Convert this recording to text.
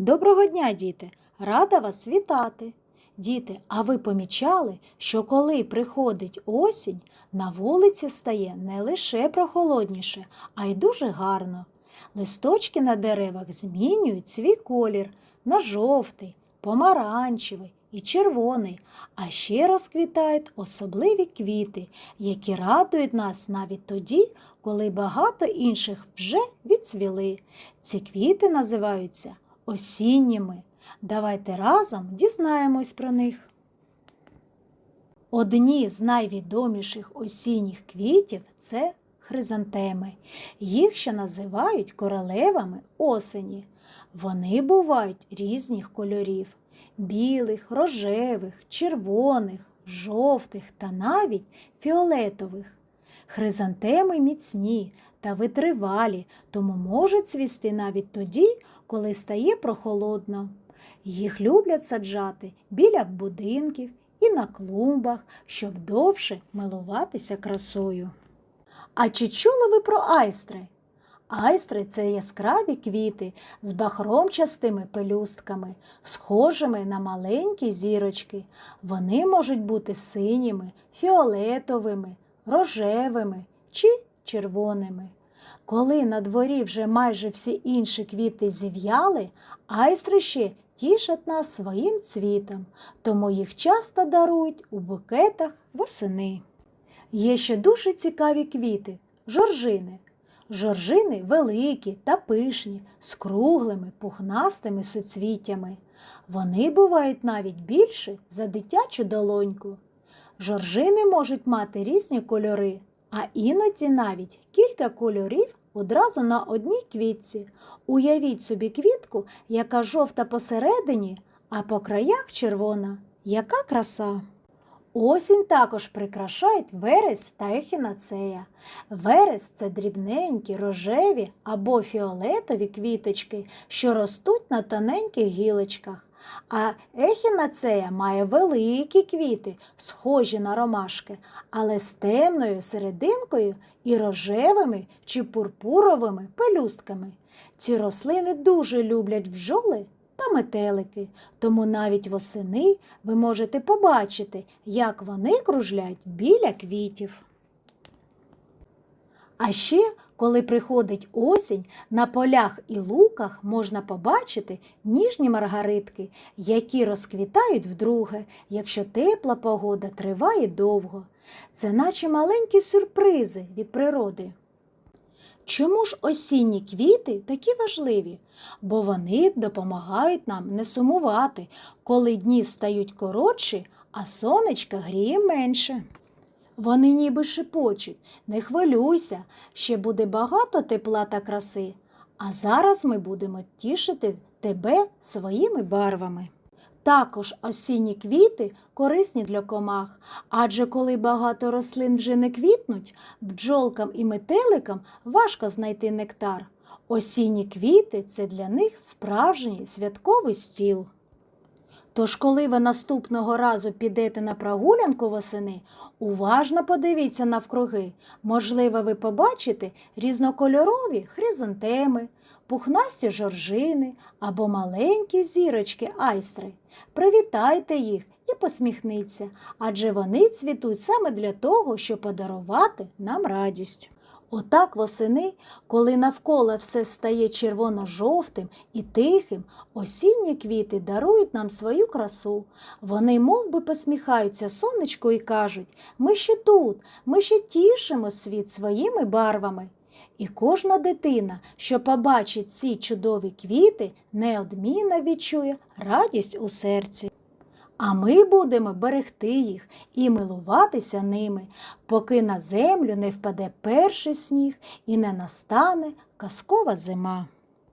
Доброго дня, діти! Рада вас вітати! Діти, а ви помічали, що коли приходить осінь, на вулиці стає не лише прохолодніше, а й дуже гарно. Листочки на деревах змінюють свій колір на жовтий, помаранчевий і червоний, а ще розквітають особливі квіти, які радують нас навіть тоді, коли багато інших вже відцвіли. Ці квіти називаються осінніми. Давайте разом дізнаємось про них. Одні з найвідоміших осінніх квітів це хризантеми. Їх ще називають королевами осені. Вони бувають різних кольорів білих, рожевих, червоних, жовтих та навіть фіолетових. Хризантеми міцні та витривалі, тому можуть цвісти навіть тоді, коли стає прохолодно. Їх люблять саджати біля будинків і на клумбах, щоб довше милуватися красою. А чи чули ви про айстри? Айстри це яскраві квіти з бахромчастими пелюстками, схожими на маленькі зірочки. Вони можуть бути синіми, фіолетовими, рожевими чи червоними. Коли на дворі вже майже всі інші квіти зів'яли, айстри ще тішать нас своїм цвітом, тому їх часто дарують у букетах восени. Є ще дуже цікаві квіти жоржини. Жоржини великі та пишні, з круглими, пухнастими суцвіттями. Вони бувають навіть більші за дитячу долоньку. Жоржини можуть мати різні кольори, а іноді навіть кілька кольорів одразу на одній квітці. Уявіть собі квітку, яка жовта посередині, а по краях червона. Яка краса! Осінь також прикрашають верес та ехінацея. Верес це дрібненькі, рожеві або фіолетові квіточки, що ростуть на тоненьких гілочках. А ехінацея має великі квіти, схожі на ромашки, але з темною серединкою і рожевими чи пурпуровими пелюстками. Ці рослини дуже люблять бджоли та метелики, тому навіть восени ви можете побачити, як вони кружлять біля квітів. А ще, коли приходить осінь, на полях і луках можна побачити ніжні маргаритки, які розквітають вдруге, якщо тепла погода триває довго. Це наче маленькі сюрпризи від природи. Чому ж осінні квіти такі важливі? Бо вони допомагають нам не сумувати, коли дні стають коротші, а сонечка гріє менше. Вони ніби шепочуть, не хвилюйся, ще буде багато тепла та краси, а зараз ми будемо тішити тебе своїми барвами. Також осінні квіти корисні для комах, адже коли багато рослин вже не квітнуть, бджолкам і метеликам важко знайти нектар. Осінні квіти це для них справжній святковий стіл. Тож, коли ви наступного разу підете на прогулянку восени, уважно подивіться навкруги. Можливо, ви побачите різнокольорові хризантеми, пухнасті жоржини або маленькі зірочки айстри. Привітайте їх і посміхніться, адже вони цвітуть саме для того, щоб подарувати нам радість. Отак восени, коли навколо все стає червоно-жовтим і тихим, осінні квіти дарують нам свою красу. Вони мов би, посміхаються сонечку і кажуть ми ще тут, ми ще тішимо світ своїми барвами. І кожна дитина, що побачить ці чудові квіти, неодмінно відчує радість у серці. А ми будемо берегти їх і милуватися ними, поки на землю не впаде перший сніг і не настане казкова зима.